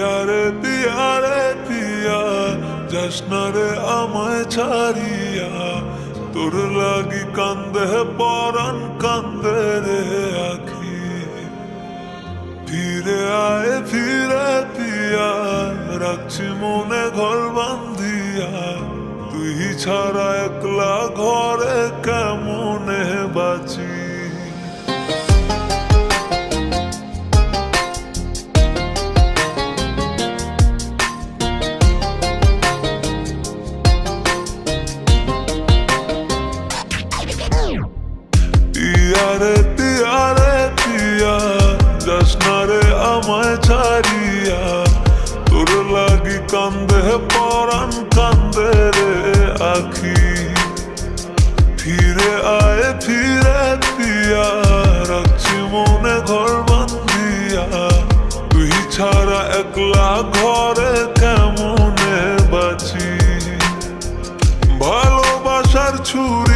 পিয়ারে পিয়ারে পিয়া জশ্নরে আমায় ছাড়িয়া। তোর লাগি কান্দে, পরাণ কান্দে রে আখি। ফিরে আয়, ফিরে পিয়া রাখছি মনে ঘর বান্ধিয়া। তুই ছাড়া একলা ঘরে কেমনে আমায় ছাড়িয়া তোর লাগি কান্দে পরাণ, কান্দে রে আখি। ফিরে আয়, ফিরে পিয়া রাখছি মনে ঘর বান্ধিয়া। তুই ছাড়া একলা ঘরে কেমনে বাঁচি? ভালোবাসার ছুরি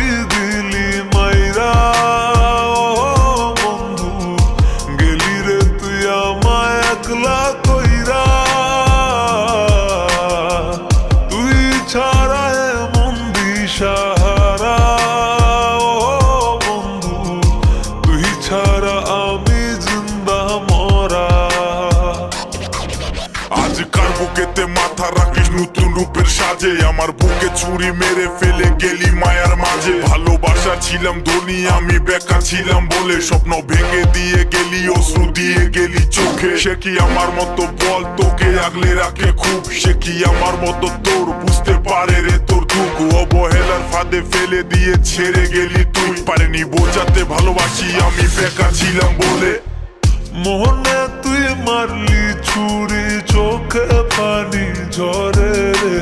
বুকেতে মাথা রাখিস নতুন রূপের সাজে। আমার বুকে ছুরি মেরে ফেলে গেলি মায়ার মাঝে। ভালোবাসা ছিলাম ধনী, আমি বেকার ছিলাম বলে। স্বপ্ন ভেঙে দিয়ে গেলি, অশ্রু দিয়ে গেলি চোখে। সে কি আমার মতো বল? তোকে আগলে রাখে খুব। সে কি আমার মতো তোর? বুঝতে পারে রে তোর দুঃখ। অবহেলার ফাঁদে ফেলে দিয়ে ছেড়ে গেলি তুই। পারেনি বোঝাতে ভালোবাসি, আমি বেকার ছিলাম বলে। তুই মারলি, ছুরি চোখে পানি ঝরে রে।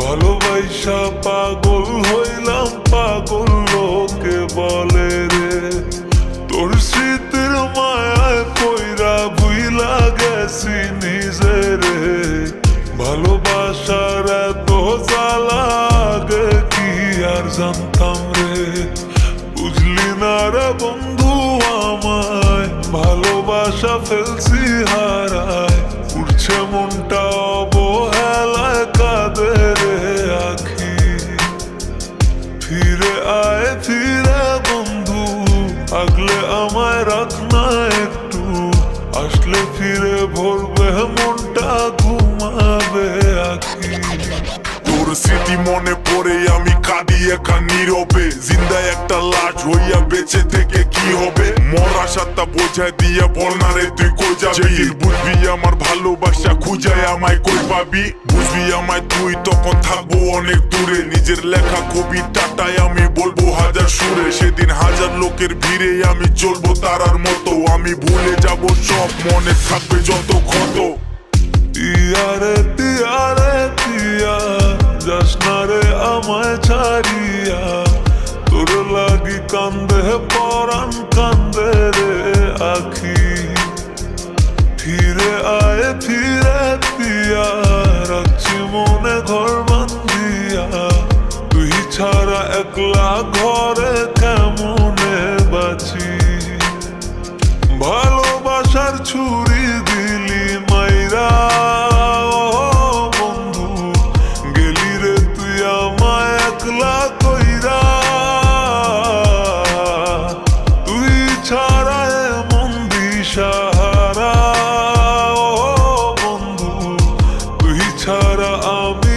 ভালোবাসা পাগল হইলাম, পাগল লোকে বলে রে। তোর স্মৃতির মায়ায় কইরা ভুইলা গেছি নিজে রে। ভালোবাসার এত জ্বালা কি আর জানতাম রে? বুঝলি না রে বন্ধু ভালোবাসা ফেলছি হারায়। উঠছে মনটা অবহেলায় কাঁদে রে আখি। ফিরে আয়, ফিরে বন্ধু, আগলে আমায় রাখ না একটু। আসলে ফিরে ভরবে মনটা কাঁদি একা নীরবে জিন্দা একটা লাশ হইয়া বেঁচে থেকে কি হবে? মরা সাতটা বোঝায় দিয়া বল না রে তুই কই যাবি? বুঝবি আমার ভালোবাসা খুঁজায় আমায় কই পাবি? বুঝবি আমায় তুই তখন থাকব অনেক দূরে। নিজের লেখা কবিতাটাই আমি বলব হাজার সুরে। সেদিন হাজার লোকের ভিড়ে আমি চলবো তারার মতো। আমি ভুলে যাব সব মনে থাকবে যত ক্ষত। তিয়ারে আমায় ছাড়িয়া তোর লাগি কান্দে পরাণ কান্দে রে আখি। ফিরে আয় ফিরে পিয়া I'll be